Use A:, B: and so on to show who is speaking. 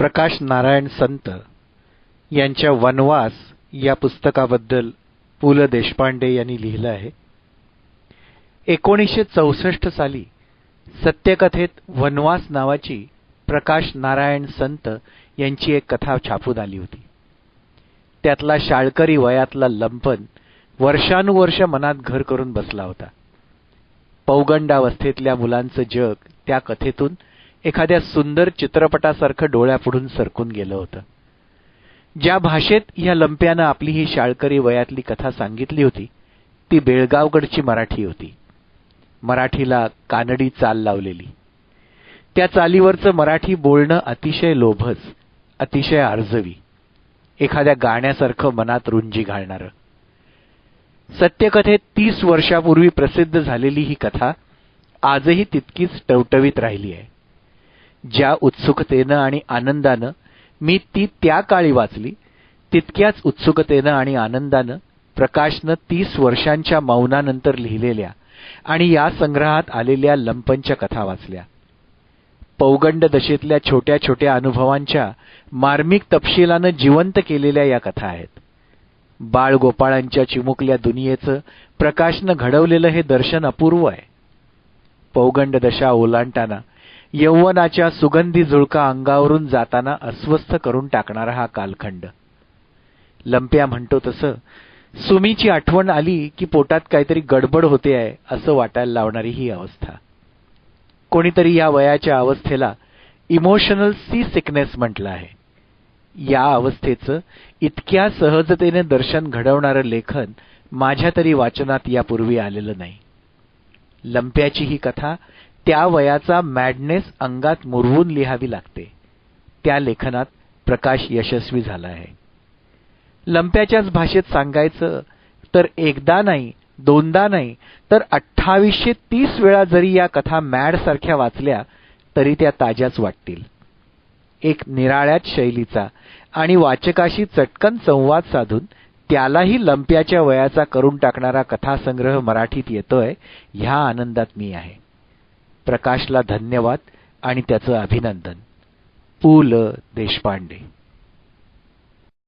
A: प्रकाश नारायण संत यांच्या वनवास या पुस्तकाबद्दल पु ल देशपांडे यांनी लिहिलं आहे. एकोणीसशे चौसष्ट साली सत्यकथेत वनवास नावाची प्रकाश नारायण संत यांची एक कथा छापून आली होती. त्यातला शाळकरी वयातला लंपन वर्षानुवर्ष मनात घर करून बसला होता. पौगंडावस्थेतल्या मुलांचं जग त्या कथेतून एखाद्या सुंदर चित्रपटासारखं डोळ्यापुढून सरकून गेलं होतं. ज्या भाषेत ह्या लंप्यानं आपली ही शाळकरी वयातली कथा सांगितली होती ती बेळगावगडची मराठी होती. मराठीला कानडी चाल लावलेली. त्या चालीवरचं मराठी बोलणं अतिशय लोभस अतिशय आर्जवी एखाद्या गाण्यासारखं मनात रुंजी घालणारं. सत्यकथेत तीस वर्षापूर्वी प्रसिद्ध झालेली ही कथा आजही तितकीच टवटवीत राहिली आहे. ज्या उत्सुकतेनं आणि आनंदानं मी ती त्या काळी वाचली तितक्याच उत्सुकतेनं आणि आनंदानं प्रकाशनं तीस वर्षांच्या मौनानंतर लिहिलेल्या आणि या संग्रहात आलेल्या लंपनच्या कथा वाचल्या. पौगंड दशेतल्या छोट्या छोट्या अनुभवांच्या मार्मिक तपशिलानं जिवंत केलेल्या या कथा आहेत. बाळगोपाळांच्या चिमुकल्या दुनियेचं प्रकाशनं घडवलेलं हे दर्शन अपूर्व आहे. पौगंड दशा ओलांडताना यौवनाच्या सुगंधी झुळका अंगावरून जाताना अस्वस्थ करून टाकणारा हा कालखंड. लंप्या म्हणतो तसं सुमीची आठवण आली की पोटात काहीतरी गडबड होते आहे असं वाटायला लावणारी ही अवस्था. कोणीतरी या वयाच्या अवस्थेला इमोशनल सी सिकनेस म्हटलं आहे. या अवस्थेचं इतक्या सहजतेने दर्शन घडवणारं लेखन माझ्या तरी वाचनात यापूर्वी आलेलं नाही. लंप्याची ही कथा त्या वयाचा मॅडनेस अंगात मुरवून लिहावी लागते. त्या लेखनात प्रकाश यशस्वी झाला आहे. लंप्याच्याच भाषेत सांगायचं तर एकदा नाही दोनदा नाही तर अठ्ठावीसशे तीस वेळा जरी या कथा मॅड सारख्या वाचल्या तरी त्या ताज्याच वाटतील. एक निराळ्याच शैलीचा आणि वाचकाशी चटकन संवाद साधून त्यालाही लंप्याच्या वयाचा करून टाकणारा कथासंग्रह मराठीत येतोय ह्या आनंदात मी आहे. प्रकाशला धन्यवाद आणि त्याचं अभिनंदन. पु ल देशपांडे.